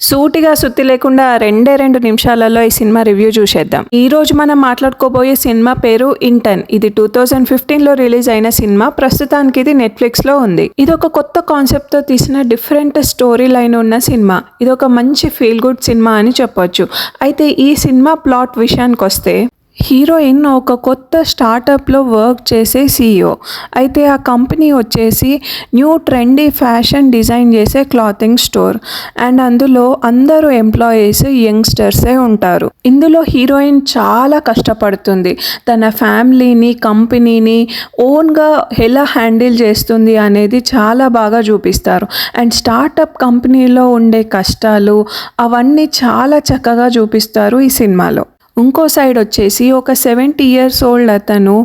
సూటిగా సుత్తి లేకుండా రెండే రెండు నిమిషాలలో ఈ సినిమా రివ్యూ చూసేద్దాం. ఈ రోజు మనం మాట్లాడుకోబోయే సినిమా పేరు ఇంటర్న్. ఇది టూ థౌజండ్ ఫిఫ్టీన్లో రిలీజ్ అయిన సినిమా. ప్రస్తుతానికి ఇది నెట్ఫ్లిక్స్లో ఉంది. ఇది ఒక కొత్త కాన్సెప్ట్తో తీసిన డిఫరెంట్ స్టోరీ లైన్ ఉన్న సినిమా. ఇది ఒక మంచి ఫీల్ గుడ్ సినిమా అని చెప్పొచ్చు. అయితే ఈ సినిమా ప్లాట్ విషయానికి వస్తే హీరోయిన్ ఒక కొత్త స్టార్టప్లో వర్క్ చేసే సీఈఓ. అయితే ఆ కంపెనీ వచ్చేసి న్యూ ట్రెండీ ఫ్యాషన్ డిజైన్ చేసే క్లాతింగ్ స్టోర్. అండ్ అందులో అందరూ ఎంప్లాయీస్ యంగ్స్టర్సే ఉంటారు. ఇందులో హీరోయిన్ చాలా కష్టపడుతుంది. తన ఫ్యామిలీని కంపెనీని ఓన్గా ఎలా హ్యాండిల్ చేస్తుంది అనేది చాలా బాగా చూపిస్తారు. అండ్ స్టార్టప్ కంపెనీలో ఉండే కష్టాలు అవన్నీ చాలా చక్కగా చూపిస్తారు ఈ సినిమాలో. ఇంకో సైడ్ వచ్చేసి ఒక సెవెంటీ ఇయర్స్ ఓల్డ్ అతను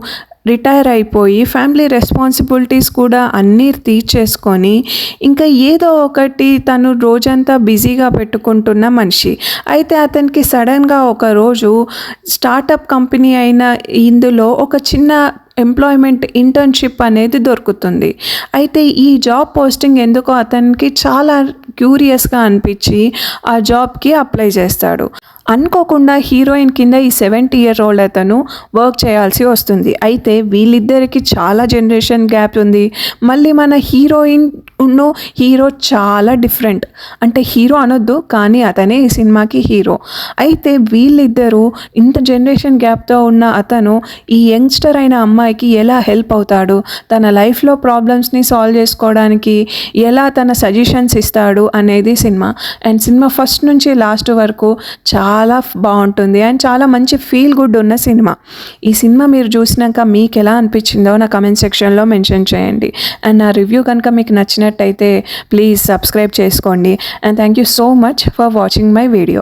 రిటైర్ అయిపోయి ఫ్యామిలీ రెస్పాన్సిబిలిటీస్ కూడా అన్నీ తీర్చేసుకొని ఇంకా ఏదో ఒకటి తను రోజంతా బిజీగా పెట్టుకుంటున్న మనిషి. అయితే అతనికి సడన్గా ఒక రోజు స్టార్టప్ కంపెనీ అయిన ఇందులో ఒక చిన్న ఎంప్లాయ్మెంట్ ఇంటర్న్షిప్ అనేది దొరుకుతుంది. అయితే ఈ జాబ్ పోస్టింగ్ ఎందుకో అతనికి చాలా క్యూరియస్గా అనిపించి ఆ జాబ్కి అప్లై చేస్తాడు. అనుకోకుండా హీరోయిన్ కింద ఈ సెవెంటీ ఇయర్ ఓల్డ్ అతను వర్క్ చేయాల్సి వస్తుంది. అయితే వీళ్ళిద్దరికి చాలా జనరేషన్ గ్యాప్ ఉంది. మళ్ళీ మన హీరోయిన్ ఉన్న హీరో చాలా డిఫరెంట్. అంటే హీరో అనొద్దు కానీ అతనే ఈ సినిమాకి హీరో. అయితే వీళ్ళిద్దరూ ఇంత జనరేషన్ గ్యాప్తో ఉన్న అతను ఈ యంగ్స్టర్ అయిన అమ్మాయికి ఎలా హెల్ప్ అవుతాడు? తన లైఫ్లో ప్రాబ్లమ్స్ని సాల్వ్ చేసుకోవడానికి ఎలా తన సజెషన్స్ ఇస్తాడు అనేది సినిమా. అండ్ సినిమా ఫస్ట్ నుంచి లాస్ట్ వరకు చాలా బాగుంటుంది. అండ్ చాలా మంచి ఫీల్ గుడ్ ఉన్న సినిమా. ఈ సినిమా మీరు చూసినాక మీకు ఎలా అనిపించిందో నా కమెంట్ సెక్షన్లో మెన్షన్ చేయండి. అండ్ నా రివ్యూ కనుక మీకు నచ్చినట్టయితే ప్లీజ్ సబ్స్క్రైబ్ చేసుకోండి. And thank you so much for watching my video